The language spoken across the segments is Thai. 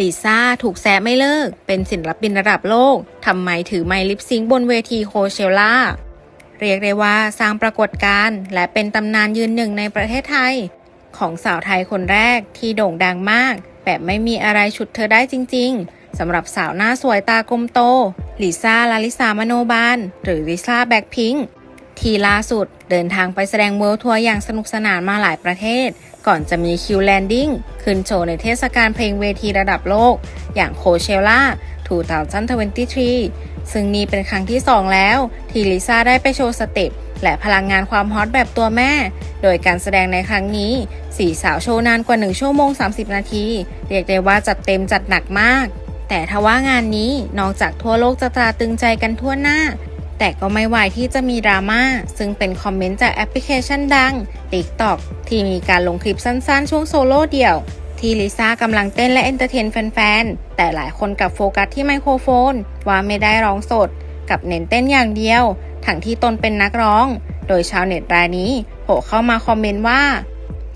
ลิซ่าถูกแซะไม่เลิก เป็นศิลปินระดับโลก ทำไมถือไมลิปซิงค์บนเวทีโคเชล่า เรียกได้ว่าสร้างปรากฏการณ์และเป็นตำนานยืนหนึ่งในประเทศไทย ของสาวไทยคนแรกที่โด่งดังมาก แบบไม่มีอะไรฉุดเธอได้จริง ๆ สำหรับสาวหน้าสวยตากลมโตลิซ่าลาลิสามโนบาลหรือลิซ่าแบ็คพิงค์ ที่ล่าสุดเดินทางไปแสดงเวิลด์ทัวร์อย่างสนุกสนานมาหลายประเทศ ก่อนจะมีคิวแลนดิ้งขึ้นโชว์ในเทศกาลเพลงเวทีระดับโลก อย่างโคเชล่า 2023 ซึ่งนี่เป็นครั้งที่ 2 แล้ว ที่ลิซ่าได้ไปโชว์สเต็ปและพลังงานความฮอตแบบตัวแม่ โดยการแสดงในครั้งนี้สี่สาวโชว์นานกว่า 1 ชั่วโมง 30 นาที เรียกได้ว่าจัดเต็มจัดหนักมาก แต่ทว่างานนี้นอกจากทั่วโลกจะตราตึงใจกันทั่วหน้า แต่ก็ไม่ไหวที่จะมีดราม่าซึ่งเป็นคอมเมนต์จากแอปพลิเคชันดัง TikTok ที่มีการลงคลิปสั้นๆ ช่วงโซโล่เดี่ยว ที่ลิซ่ากำลังเต้นและเอนเตอร์เทนแฟนๆ แต่หลายคนกลับโฟกัสที่ไมโครโฟน ว่าไม่ได้ร้องสด กับเน้นเต้นอย่างเดียว ทั้งที่ตนเป็นนักร้อง โดยชาวเน็ตรายนี้โผล่เข้ามาคอมเมนต์ว่า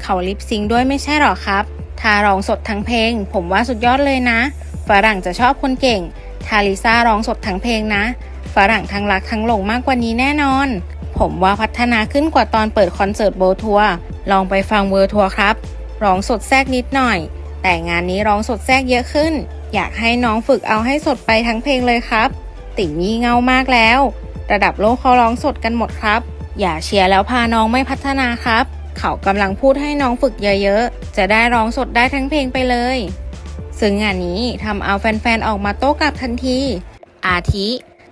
เขาลิปซิงค์ด้วยไม่ใช่หรอครับถ้าร้องสดทั้งเพลง ผมว่าสุดยอดเลยนะฝรั่งจะชอบคนเก่งถ้าลิซ่าร้องสดทั้งเพลงนะ ฝรั่งทั้งรักทั้งหลงมากกว่านี้แน่นอน ผมว่าพัฒนาขึ้นกว่าตอนเปิดคอนเสิร์ตโบทัวร์ลองไปฟังเวอร์ทัวร์ครับ ร้องสดแทรกนิดหน่อย แต่งานนี้ร้องสดแทรกเยอะขึ้น อยากให้น้องฝึกเอาให้สดไปทั้งเพลงเลยครับ ติ่งงี่เง่ามากแล้ว ระดับโลกเขาร้องสดกันหมดครับ อย่าเชียร์แล้วพาน้องไม่พัฒนาครับ เขากำลังพูดให้น้องฝึกเยอะๆ จะได้ร้องสดได้ทั้งเพลงไปเลย ซึ่งงานนี้ทำเอาแฟนๆออกมาโต้กลับทันที อาทิ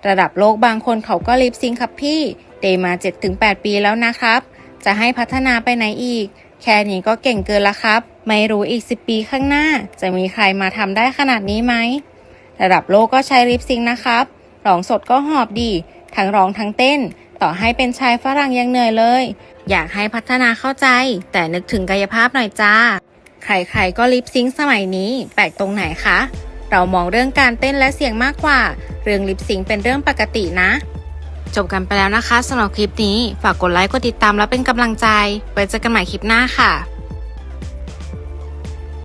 ระดับโลกบางคนเขาก็ลิปซิงค์ครับพี่ เดมา 7-8 ปีแล้วนะครับ จะให้พัฒนาไปไหนอีก แค่นี้ก็เก่งเกินละครับ ไม่รู้อีก 10 ปีข้างหน้า จะมีใครมาทำได้ขนาดนี้ไหม ระดับโลกก็ใช้ลิปซิงค์นะครับ ร้องสดก็หอบดี ทั้งร้องทั้งเต้น ต่อให้เป็นชายฝรั่งยังเหนื่อยเลย อยากให้พัฒนาเข้าใจ แต่นึกถึงกายภาพหน่อยจ้า ใครๆก็ลิปซิงค์สมัยนี้ แปลกตรงไหนคะ เรามองเรื่องการเต้นและเสียงมากกว่า เรื่องลิปซิงเป็นเรื่องปกตินะ จบกันไปแล้วนะคะสำหรับคลิปนี้ ฝากกดไลค์กดติดตามแล้วเป็นกำลังใจ ไว้เจอกันใหม่คลิปหน้าค่ะ